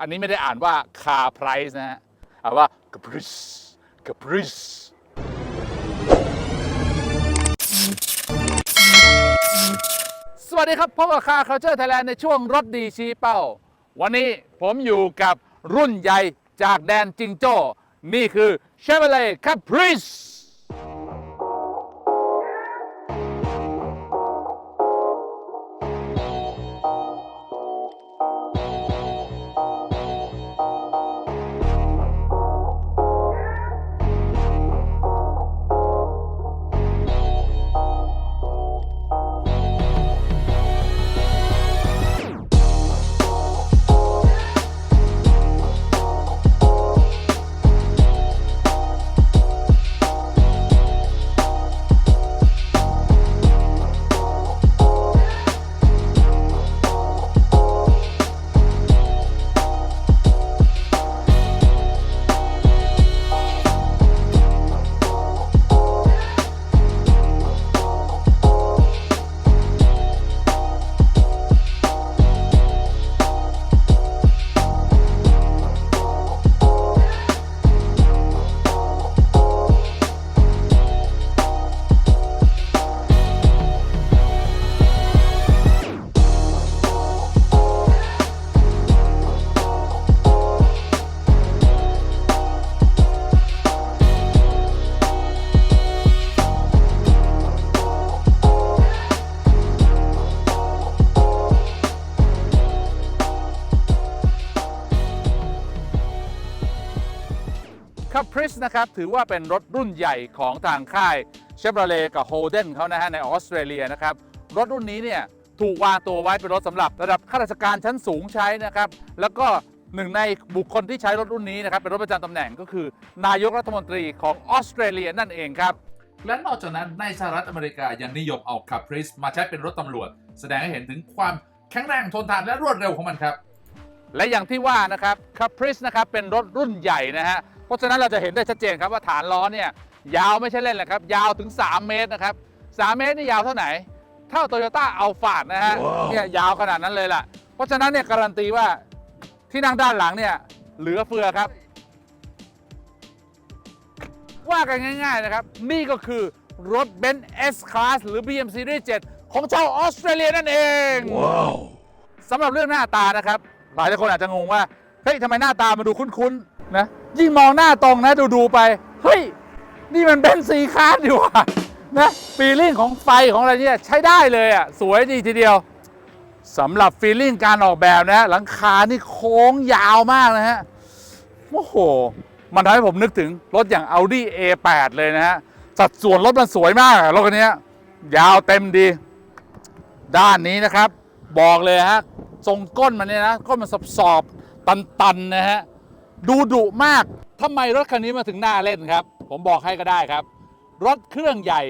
อันนี้ไม่ได้อ่านว่า car price นะฮะอ่านว่า caprice caprice สวัสดีครับพบกับ Car Culture Thailand ในช่วงรถดีชี้เป้า วันนี้ผมอยู่กับรุ่นใหญ่จากแดนจิงโจ้ นี่คือ Chevrolet Caprice ค a ปริส นะครับ ถือว่าเป็นรถรุ่นใหญ่ของทางค่ายเชฟ r o เลกับ Holden เขานะฮะในออสเตรเลียนะครับ รถรุ่นนี้เนี่ยถูกวางตัวไว้เป็นรถสำหรับระดับข้าราชการชั้นสูงใช้นะครับ แล้วก็หนึ่งในบุคคลที่ใช้รถรุ่นนี้นะครับ เป็นรถประจำตำแหน่งก็คือ นายกรัฐมนตรีของออสเตรเลียนั่นเองครับ และนอกจากนั้นในสหรัฐอเมริกายังนิยมเอาคาปริสมาใช้เป็นรถตำรวจ แสดงให้เห็นถึงความแข็งแรงทนทานและรวดเร็วของมันครับ และอย่างที่ว่านะครับคาปริสนะครับเป็นรถรุ่นใหญ่นะฮะ เพราะฉะนั้นเราจะเห็นได้ชัดเจนครับว่าฐานล้อเนี่ยยาวไม่ใช่เล่นแหละครับ ยาวถึง 3 เมตรนะครับ 3 เมตรนี่ยาวเท่าไหน เท่าโตโยต้าอัลฟาดนะฮะเนี่ยยาวขนาดนั้นเลยล่ะ เพราะฉะนั้นเนี่ยการันตีว่าที่นั่งด้านหลังเนี่ยเหลือเฟือครับ ว่ากันง่าย ๆนะครับ นี่ก็คือรถ Benz S Class หรือ BM Series 7 ของชาวออสเตรเลียนั่นเองสำหรับเรื่องหน้าตานะครับ หลายคนอาจจะงงว่าเฮ้ยทำไมหน้าตามันดูคุ้นๆนะ ยิ่งมองหน้าตรงนะดูดูๆไป เฮ้ย นี่มันเป็นซีคาร์ดอยู่ว่ะนะฟีลลิ่งของไฟของอะไรเนี่ยใช้ได้เลยอะ สวยดีทีเดียวสำหรับฟีลลิ่งการออกแบบนะ หลังคานี่โค้งยาวมากนะฮะโอ้โห มันทำให้ผมนึกถึงรถอย่าง Audi A8 เลยนะฮะ สัดส่วนรถมันสวยมากรถคันนี้ยาวเต็มดี ด้านนี้นะครับ บอกเลยฮะ ทรงก้นมันเนี่ยนะ ก้นมันสอบสอบตันตันๆนะฮะ ดูดุมาก ทำไมรถคันนี้มาถึงหน้าเล่นครับ ผมบอกให้ก็ได้ครับ รถเครื่องใหญ่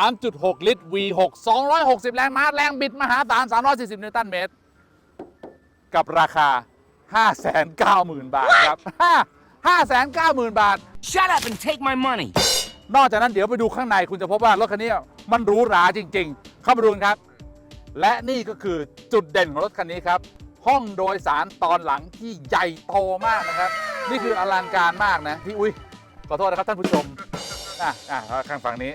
3.6 ลิตร V6 260 แรงม้าแรงบิดมหาศาล 340 นิวตันเมตร กับราคา 590,000 บาทครับ 590,000 บาท Shut up and take my money. นอกจากนั้นเดี๋ยวไปดูข้างในคุณจะพบว่ารถคันนี้มันหรูหราจริง ๆ เข้ามาดูกันครับ และนี่ก็คือจุดเด่นของรถคันนี้ครับ ห้องโดยสารตอนหลังที่ใหญ่โตมากนะครับ นี่คืออลังการมากนะที่อุ้ยขอโทษนะครับท่านผู้ชมอะอะข้างฝั่งนี้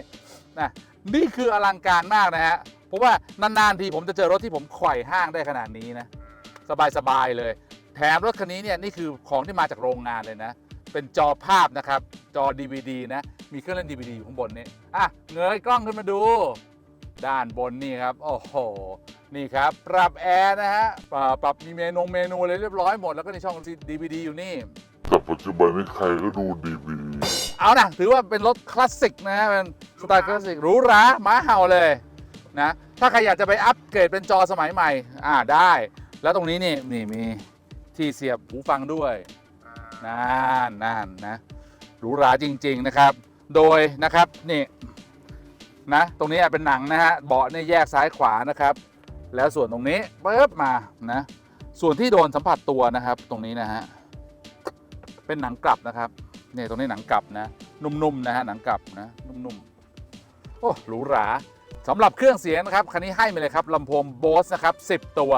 นะนี่คืออลังการมากนะฮะเพราะว่านานๆทีผมจะเจอรถที่ผมไขว่ห้างได้ขนาดนี้นะสบายๆเลย แถมรถคันนี้เนี่ยนี่คือของที่มาจากโรงงานเลยนะ เป็นจอภาพนะครับ จอ DVD นะ มีเครื่องเล่น DVD อยู่ข้างบนนี้อะเงยกล้องขึ้นมาดู ด้านบนนี่ครับ โอ้โห นี่ครับ ปรับแอร์นะฮะ ปรับมีเมนูเมนูอะไรเรียบร้อยหมด แล้วก็ในช่อง DVD อยู่นี่ แต่ปัจจุบันนี้ใครก็ดูดีวีเอานะถือว่าเป็นรถคลาสสิกนะฮะเป็นสไตล์คลาสสิกหรูหราหมาเห่าเลยนะถ้าใครอยากจะไปอัปเกรดเป็นจอสมัยใหม่ อ่าได้ แล้วตรงนี้นี่นี่มีที่เสียบหูฟังด้วยนั่นนั่นนะหรูหราจริง ๆนะครับ โดยนะครับนี่นะตรงนี้เป็นหนังนะฮะเบาะเนี่ยแยกซ้ายขวานะครับ แล้วส่วนตรงนี้ปึ๊บมานะส่วนที่โดนสัมผัสตัวนะครับตรงนี้นะฮะ เป็นหนังกลับนะครับเนี่ยตรงนี้หนังกลับนะนุ่มๆนะฮะหนังกลับนะนุ่มๆโอ้หรูหราสำหรับเครื่องเสียงนะครับคันนี้ให้มาเลยครับลำโพงโบสนะครับ10 ตัว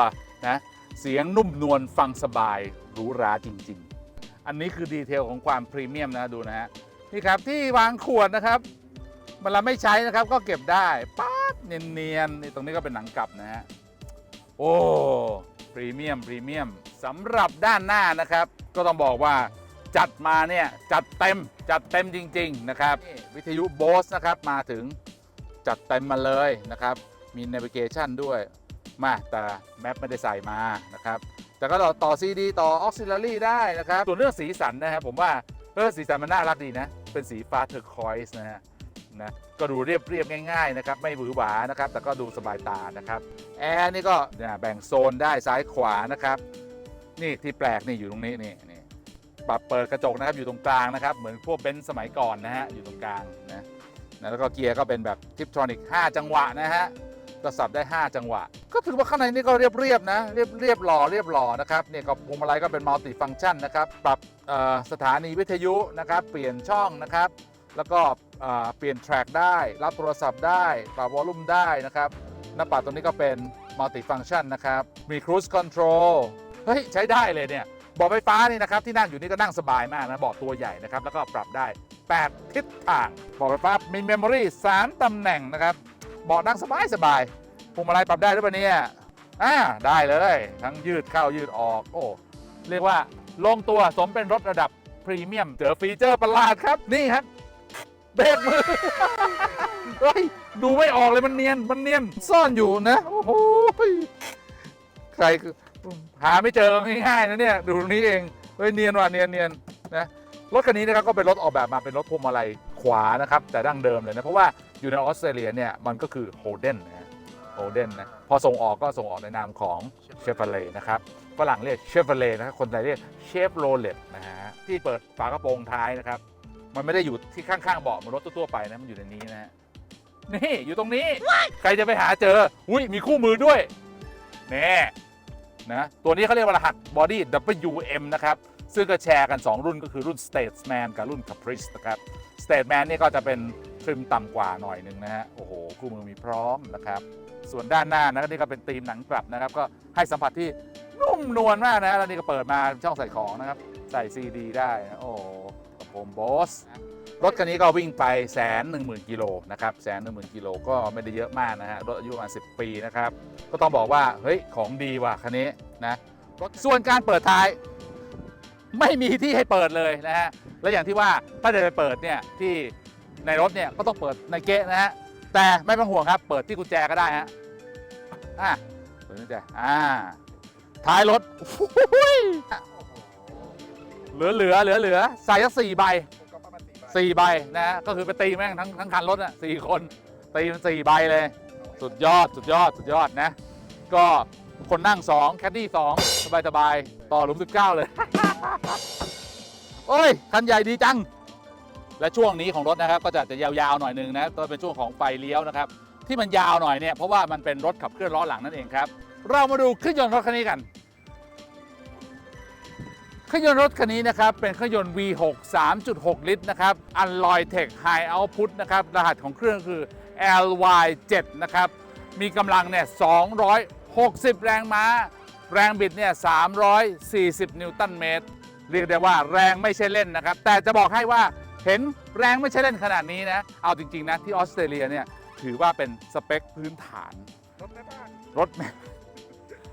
นะเสียงนุ่มนวลฟังสบายหรูหราจริง ๆ อันนี้คือดีเทลของความพรีเมียมนะดูนะฮะนี่ครับที่วางขวดนะครับเวลาไม่ใช้นะครับก็เก็บได้ป๊าดเนียนๆนี่ตรงนี้ก็เป็นหนังกลับนะฮะโอ้พรีเมียมพรีเมียมสำหรับด้านหน้านะครับ ก็ต้องบอกว่า จัดมาเนี่ยจัดเต็มจัดเต็มจริง ๆ นะครับนี่วิทยุโบสนะครับมาถึงจัดเต็มมาเลยนะครับ มี navigation ด้วยมาแต่แมปไม่ได้ใส่มานะครับ แต่ก็ต่อต่อ CD ต่อ auxiliary ได้นะครับ ส่วนเรื่องสีสันนะครับผมว่าเออสีสันมันน่ารักดีนะ เป็นสีฟ้าเทอร์คอยส์นะฮะนะก็ดูเรียบเรียบง่ายๆนะครับ ไม่หวือหวานะครับ แต่ก็ดูสบายตานะครับ แอร์นี่ก็แบ่งโซนได้ซ้ายขวานะครับ นี่ที่แปลกนี่อยู่ตรงนี้นี่ ปรับเปิดกระจกนะครับอยู่ตรงกลางนะครับเหมือนพวกเบนซ์สมัยก่อนนะฮะอยู่ตรงกลางนะแล้วก็เกียร์ก็เป็นแบบทิปทรอนิก 5 จังหวะนะฮะก็สับได้ 5 จังหวะ ก็ถือว่าข้างในนี่ก็เรียบเรียบๆนะเรียบเรียบหล่อเรียบหล่อนะครับเนี่ยก็พวงมาลัยก็เป็นมัลติฟัง c t ชันนะครับปรับสถานีวิทยุนะครับเปลี่ยนช่องนะครับแล้วก็เปลี่ยนแทร็กได้ รับโทรศัพท์ได้ ปรับวอลลุ่มได้นะครับหน้าปัดตรงนี้ก็เป็นมัลติฟัง c t ชันนะครับมี Cruise Control เฮ้ย ใช้ได้เลยเนี่ย เบาะไฟฟ้านี่นะครับที่นั่งอยู่นี่ก็นั่งสบายมากนะเบาะตัวใหญ่นะครับแล้วก็ปรับได้ 8 ทิศทางเบาะไฟฟ้ามีเมมโมรี่3ตำแหน่งนะครับเบาะนั่งสบายสบายพวงมาลัยปรับได้หรือเปล่าเนี่ยอ่าได้เลย ทั้งยืดเข้ายืดออกโอ้เรียกว่าลงตัวสมเป็นรถระดับพรีเมียมเจอฟีเจอร์ประหลาดครับนี่ครับเบรกมือเฮ้ยดูไม่ออกเลยมันเนียนมันเนียนซ่อนอยู่นะโอ้โหใครคือ หาไม่เจอง่ายๆนะเนี่ยดูตรงนี้เองเฮ้ยเนียนว่ะเนียนเนียนนะรถคันนี้นะครับก็เป็นรถออกแบบมาเป็นรถพวงมาลัยขวานะครับแต่ดั้งเดิมเลยนะเพราะว่าอยู่ในออสเตรเลียเนี่ยมันก็คือโฮเดนนะฮะโฮเดนนะพอส่งออกก็ส่งออกในนามของเชฟเ l ล่นะครับฝรั่งเรียกเชฟเ l ล่นะครับคนไทยเรียกเชฟโรเลตนะฮะที่เปิดฝากระโปรงท้ายนะครับมันไม่ได้อยู่ที่ข้างๆเบาะเหมือนรถทั่วๆไปนะมันอยู่ในนี้นะฮะนี่อยู่ตรงนี้ ใครจะไปหาเจออุ้ยมีคู่มือด้วยแน่ นะตัวนี้เขาเรียกว่ารหัสบอดี้ WM นะครับซึ่งก็แชร์กัน 2 รุ่นก็คือรุ่น Statesman กับรุ่น Caprice นะครับ Statesman นี่ก็จะเป็นทริมต่ำกว่าหน่อยหนึ่งนะฮะโอ้โหคู่มือมีพร้อมนะครับ ส่วนด้านหน้านะนี่ก็เป็นธีมหนังกลับนะครับ ก็ให้สัมผัสที่นุ่มนวลมากนะแล้วนี่ก็เปิดมาช่องใส่ของนะครับ ใส่ CD ได้นะโอ้โหกระโปรงโบส รถคันนี้ก็วิ่งไปแสนหนึ่งหมื่นกิโลนะครับแสนหนึ่งหมื่นกิโลก็ไม่ได้เยอะมากนะฮะรถอายุประมาณสิปีนะครับ ก็ต้องบอกว่าเฮ้ยของดีว่ะคันนี้นะรถส่วนการเปิดท้าย ไม่มีที่ให้เปิดเลยนะฮะและอย่างที่ว่าถ้าจะไปเปิดเนี่ยที่ในรถเนี่ยก็ต้องเปิดในเกะนะฮะแต่ไม่ต้องห่วงครับ เปิดที่กุญแจก็ได้ฮะอะเปิดกุญแจอ่าท้ายรถเหลือเหลือเหลือเหลือใส่สักสี่ใบ สี่ใบนะฮะก็คือไปตีแม่งทั้งทั้งคันรถอะสี่คนตีมันสี่ใบเลย สุดยอดสุดยอดสุดยอดนะ ก็คนนั่ง2แคดดี้2สบายสบายๆต่อหลุม 19 เลย โอ้ย คันใหญ่ดีจัง และช่วงนี้ของรถนะครับ ก็จะจะยาวๆหน่อยหนึงนะตัวเป็นช่วงของไฟเลี้ยวนะครับ ที่มันยาวหน่อยเนี่ยเพราะว่ามันเป็นรถขับเคลื่อนล้อหลังนั่นเองครับ เรามาดูเครื่องยนต์รถคันนี้กัน เครื่องยนต์รถคันนี้นะครับ เป็นเครื่องยนต์ V6 3.6 ลิตรนะครับ Alloy Tech High Output นะครับ รหัสของเครื่องคือ LY7 นะครับ มีกำลังเนี่ย 260 แรงม้า แรงบิดเนี่ย 340 นิวตันเมตร เรียกได้ว่าแรงไม่ใช่เล่นนะครับ แต่จะบอกให้ว่าเห็นแรงไม่ใช่เล่นขนาดนี้นะ เอาจริง ๆ นะ ที่ออสเตรเลียเนี่ยถือว่าเป็นสเปคพื้นฐาน รถแม่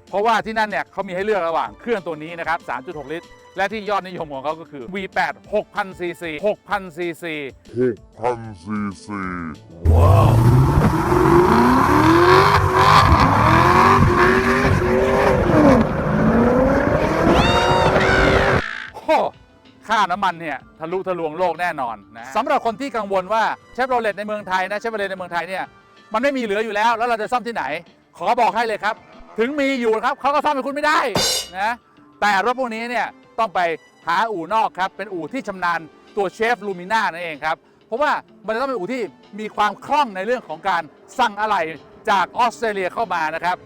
เพราะว่าที่นั่นเนี่ยเขามีให้เลือกระหว่างเครื่องตัวนี้นะครับ 3.6 ลิตร และที่ยอดนิยมของเขาก็คือ V8 6,000 cc 6,000 cc หกพันซีซีโอ้ค่าน้ำมันเนี่ยทะลุทะลวงโลกแน่นอนนะสำหรับคนที่กังวลว่าเชฟโรเลตในเมืองไทยนะเชฟโรเลตในเมืองไทยเนี่ยมันไม่มีเหลืออยู่แล้ว แล้วเราจะซ่อมที่ไหน ขอบอกให้เลยครับ ถึงมีอยู่ครับเขาก็ซ่อมให้คุณไม่ได้นะแต่รถพวกนี้เนี่ย ต้องไปหาอู่นอกครับ เป็นอู่ที่ชำนาญตัวเชฟลูมิน่านั่นเองครับ เพราะว่ามันจะต้องเป็นอู่ที่มีความคล่องในเรื่องของการสั่งอะไหล่จากออสเตรเลียเข้ามานะครับ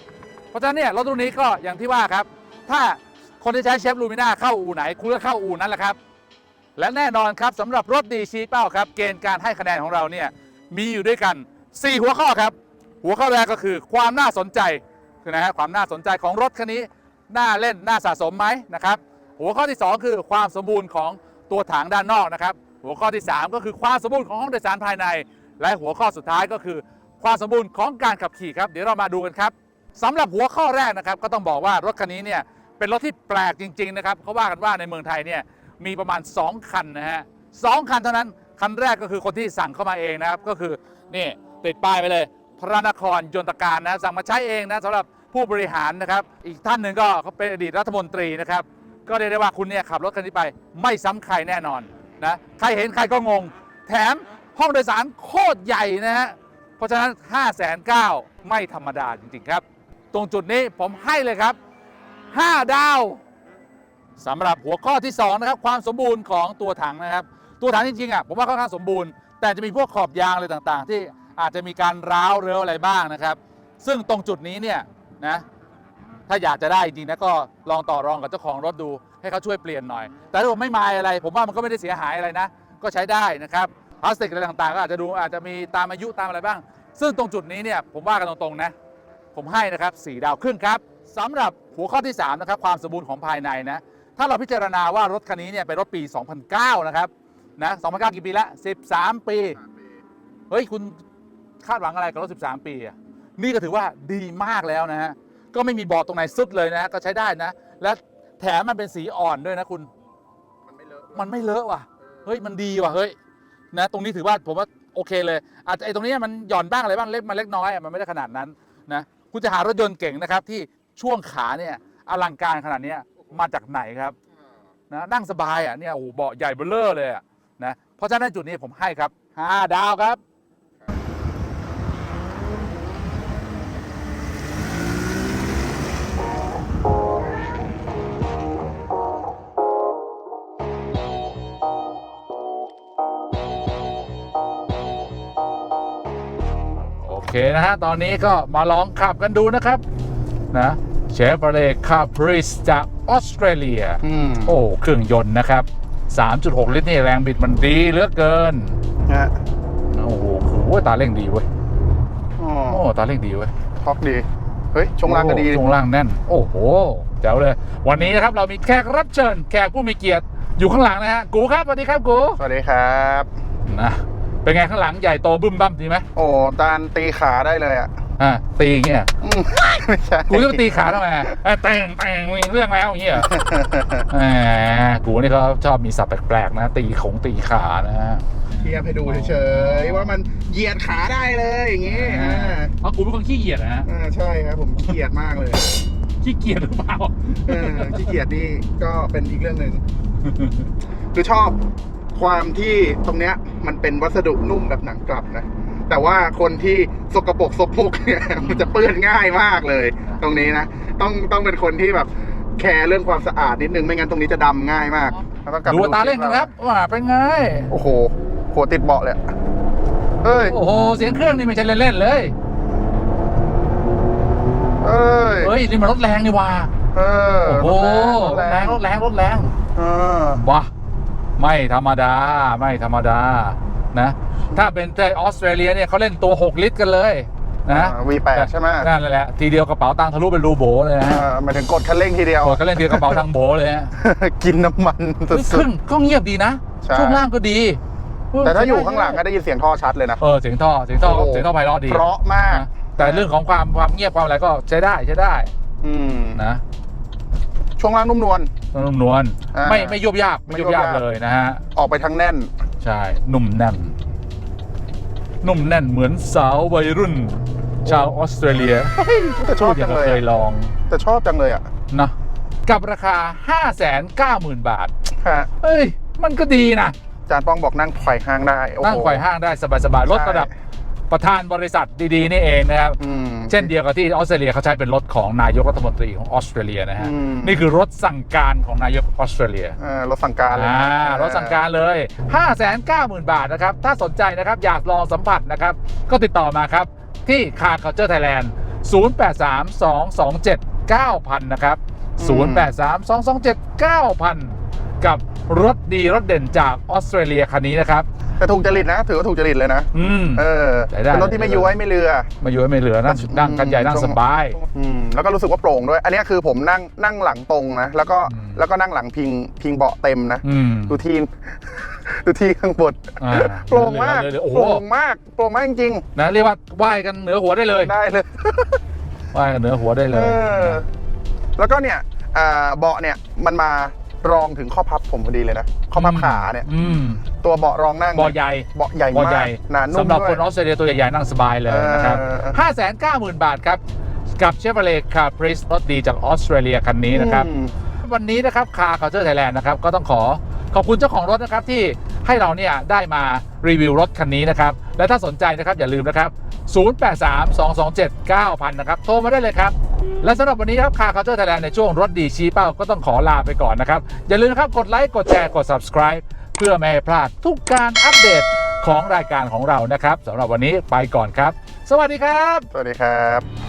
เพราะฉะนั้นเนี่ยรถรุ่นนี้ก็อย่างที่ว่าครับ ถ้าคนที่ใช้เชฟลูมิน่าเข้าอู่ไหน คุณก็เข้าอู่นั้นแหละครับ และแน่นอนครับสำหรับรถดีชี้เป้าครับ เกณฑ์การให้คะแนนของเราเนี่ยมีอยู่ด้วยกัน 4 หัวข้อครับ หัวข้อแรกก็คือความน่าสนใจคือนะฮะความน่าสนใจของรถคันนี้น่าเล่นน่าสะสมไหมนะครับ หัวข้อที่ 2 คือความสมบูรณ์ของตัวถังด้านนอกนะครับ หัวข้อที่ 3 ก็คือความสมบูรณ์ของห้องโดยสารภายใน และหัวข้อสุดท้ายก็คือความสมบูรณ์ของการขับขี่ครับ เดี๋ยวเรามาดูกันครับสำหรับหัวข้อแรกนะครับ ก็ต้องบอกว่ารถคันนี้เนี่ยเป็นรถที่แปลกจริง ๆ นะครับเขาว่ากันว่าในเมืองไทยเนี่ยมีประมาณ 2 คันนะฮะสองคันเท่านั้นคันแรกก็คือคนที่สั่งเข้ามาเองนะครับ ก็คือนี่ติดป้ายไปเลย พระนครยนตการนะสั่งมาใช้เองนะสำหรับผู้บริหารนะครับ อีกท่านหนึ่งก็เขาเป็นอดีตรัฐมนตรีนะครับ ก็เรียกได้ว่าคุณเนี่ยขับรถคันนี้ไป ไม่ซ้ำใครแน่นอนนะใครเห็นใครก็งง แถมห้องโดยสารโคตรใหญ่นะฮะเพราะฉะนั้น 5 9 0 0 0ไม่ธรรมดาจริงๆครับ ตรงจุดนี้ผมให้เลยครับ 5 ดาวสำหรับหัวข้อที่2นะครับความสมบูรณ์ของตัวถังนะครับ ตัวถังจริงๆอะผมว่าค่อนข้างสมบูรณ์แต่จะมีพวกขอบยางอะไรต่างๆ ที่อาจจะมีการร้าวเรื้ออะไรบ้างนะครับ ซึ่งตรงจุดนี้เนี่ยนะ ถ้าอยากจะได้จริงๆนะก็ลองต่อรองกับเจ้าของรถดู ให้เขาช่วยเปลี่ยนหน่อย แต่ถ้าผมไม่มายอะไร ผมว่ามันก็ไม่ได้เสียหายอะไรนะ ก็ใช้ได้นะครับพลาสติกอะไรต่างๆ ก็อาจจะดูอาจจะมีตามอายุตามอะไรบ้าง ซึ่งตรงจุดนี้เนี่ยผมว่ากันตรงๆนะผมให้นะครับ4ดาวครึ่งครับสำหรับหัวข้อที่3นะครับความสมบูรณ์ของภายในนะถ้าเราพิจารณาว่ารถคันนี้เนี่ยเป็นรถปี 2009 นะครับนะ2009 กี่ปีละ 13 ปี เฮ้ย คุณคาดหวังอะไรกับรถ 13 ปีอะ นี่ก็ถือว่าดีมากแล้วนะฮะ ก็ไม่มีบอดตรงไหนสุดเลยนะฮะก็ใช้ได้นะ และแถมมันเป็นสีอ่อนด้วยนะคุณ มันไม่เลอะว่ะ เฮ้ยมันดีว่ะเฮ้ยนะตรงนี้ถือว่าผมว่าโอเคเลยอาจจะไอ้ตรงนี้มันหย่อนบ้างอะไรบ้างเล็กมันเล็กน้อยอะมันไม่ได้ขนาดนั้นนะคุณจะหารถยนต์เก่งนะครับ ที่ช่วงขาเนี่ยอลังการขนาดเนี้ยมาจากไหนครับนะนั่งสบายอะเนี่ยโอ้โหเบาะใหญ่เบ้อเร่อเลยอะนะเพราะฉะนั้นจุดนี้ผมให้ครับ5ดาวครับ เคนะฮะ ตอนนี้ก็มาลองขับกันดูนะครับ นะเชฟโรเลตคาปริสจากออสเตรเลียอืมโอ้ เครื่องยนต์นะครับ 3.6 ลิตรนี่แรงบิดมันดีเหลือเกินฮะโอ้โหโหตาเร่งดีเว้ยอ๋อโอ้ตาเร่งดีเว้ยท็อกดี เฮ้ย ช่วงล่างก็ดีโอ้ช่วงล่างแน่น โอ้โหแจ๋วเลย วันนี้นะครับเรามีแขกรับเชิญ แขกผู้มีเกียรติอยู่ข้างหลังนะฮะ กูครับ สวัสดีครับกู สวัสดีครับ นะ เป็นไงข้างหลังใหญ่โตบึ้มบั้มดีไหมโอ้ตาลตีขาได้เลยอะอะตีอย่างเงี้ยอืมไม่ใช่กูจะมาตีขาทำไมอะเอ้ยแต่งแต่งมีเรื่องแล้วอย่างเงี้ยเหรอแหมกูนี่เขาชอบมีศัพท์แปลกๆนะ ตีของตีขานะฮะเทียบให้ดูเฉยๆว่ามันเหยียดขาได้เลยอย่างงี้อ่าเพราะกูเป็นคนขี้เกียจนะฮะอ่าใช่ครับผมขี้เกียจมากเลยขี้เกียจหรือเปล่า เออขี้เกียจนี่ก็เป็นอีกเรื่องหนึ่งคือชอบ ความที่ตรงเนี้ยมันเป็นวัสดุนุ่มแบบหนังกลับนะ แต่ว่าคนที่สกปรกสกปรกเนี่ยมันจะเปื้อนง่ายมากเลย ตรงนี้นะ ต้องต้องเป็นคนที่แบบแคร์เรื่องความสะอาดนิดนึง ไม่งั้นตรงนี้จะดำง่ายมากแล้วก็กลับดูมอัตราเร่งกันครับ ว่าเป็นไง โอ้โหหัวติดเบาะเลยอะเอ้ย โอ้โห เสียงเครื่องนี่ไม่ใช่เล่นๆเลย เอ้ย เฮ้ย นี่มันรถแรงนี่ว่า เออโอ้โหรถรถแรงรถแรงรถแรงเออ ว้า ไม่ธรรมดา ไม่ธรรมดานะ ถ้าเป็นที่ออสเตรเลียเนี่ยเขาเล่นตัว 6 ลิตรกันเลยนะวีแปดใช่ไหมนั่นแหละทีเดียวกระเป๋าตังค์ทะลุเป็นรูโบเลยนะเอฮะอหมายถึงกดคันเร่งทีเดียวกดก็เล่นทีเดียวกระเป๋าตังค์โบเลยฮะกินน้ำมันเฮ้ยสุขึ้ดนก็เงียบดีนะใช่ช่วงล่างก็ดีๆแต่ถ้าอยู่ข้างหลังก็ได้ยินเสียงท่อชัดเลยนะเออเสียงท่อเสียงท่อโอ้โหเสียงท่อไพเราะดีเพราะมากนะแต่เรื่องของความความเงียบความอะไรก็ใช้ได้ใช้ได้อืมนะช่วงล่างนุ่มนวลต้อง นุ่มนวลอ่าไม่ไม่ยุบยากไม่ไม่ยุยุบบยายากกเลยนะฮะ ออกไปทั้งแน่น ใช่นุ่มแน่นนุ่มแน่นเหมือนสาววัยรุ่น ชาวออสเตรเลียแต่ชอบพูดอจัย่างงกับเลยเคยอะลองแต่ชอบจังเลยอะนะกับราคา 590,000 บาท ฮะเฮ้ย มันก็ดีนะจานป้องบอกนั่งไขว่ห้างได้โอ้โหนั่งไขว่ห้างได้สบายๆรถใช่ระดับ ประธานบริษัทดีๆนี่เองนะครับอืมเช่นเดียวกับที่ออสเตรเลียเขาใช้เป็นรถของนายกรัฐมนตรีของออสเตรเลียนะฮะอืมนี่คือรถสั่งการของนายกออสเตรเลียเออรถสั่งการเลยอ่ารถสั่งการเลย 590,000 บาทนะครับ ถ้าสนใจนะครับอยากลองสัมผัสนะครับ ก็ติดต่อมาครับที่ Car Culture Thailand 0832279000 นะครับ 0832279000 กับ รถดีรถเด่นจากออสเตรเลียคันนี้นะครับ แต่ถูกจริตนะ ถือว่าถูกจริตเลยนะ อืม เออใช้ได้ เป็นรถที่ไม่ย้วยไม่เรือ มาอยู่ไม่เหลือนั่งนั่งกันใหญ่นั่งสบาย อืมแล้วก็รู้สึกว่าโปร่งด้วย อันนี้คือผมนั่งนั่งหลังตรงนะ แล้วก็อืม แล้วก็นั่งหลังพิงพิงเบาะเต็มนะ อืมดูทีน ดูทีข้างบนอ่าโปร่งมากเหลือๆโอ้โหโปร่งมากโปร่งมากจริงนะเรียกว่าว่ายกันเหนือหัวได้เลยๆได้เลย ว่ายกันเหนือหัวได้เลเอย อแล้วก็เนี่ยอ่าเบาะเนี่ยมันมา รองถึงข้อพับผมพอดีเลยนะ ข้อพับขาเนี่ย อืมตัวเบาะรองนั่งเบาะใหญ่เบาะใหญ่เบาะมาใหกญ่หนานุ่มสำหรับด้วคยนออสเตรเลียตัวใหญ่ๆนั่งสบายเลยนะครับเออ 590,000 บาทครับ กับเชฟเ r ล่คาปริสรถดีจากออสเตรเลียคันนี้นะครับ อืม วันนี้นะครับคาร์คาเจอร์ไทยแลนด์นะครับก็ต้องขอขอบคุณเจ้าของรถนะครับที่ให้เราเนี่ยได้มารีวิวรถคันนี้นะครับ และถ้าสนใจนะครับอย่าลืมนะครับ 0832279000 นะครับ โทรมาได้เลยครับ และสำหรับวันนี้ครับคาร์คาเตอร์ไทยแลนด์ในช่วงรถดีชี้เป้าก็ต้องขอลาไปก่อนนะครับ อย่าลืมนะครับกดไลค์กดแชร์กด subscribe เพื่อไม่ให้พลาดทุกการอัปเดตของรายการของเรานะครับสำหรับวันนี้ไปก่อนครับ สวัสดีครับ สวัสดีครับ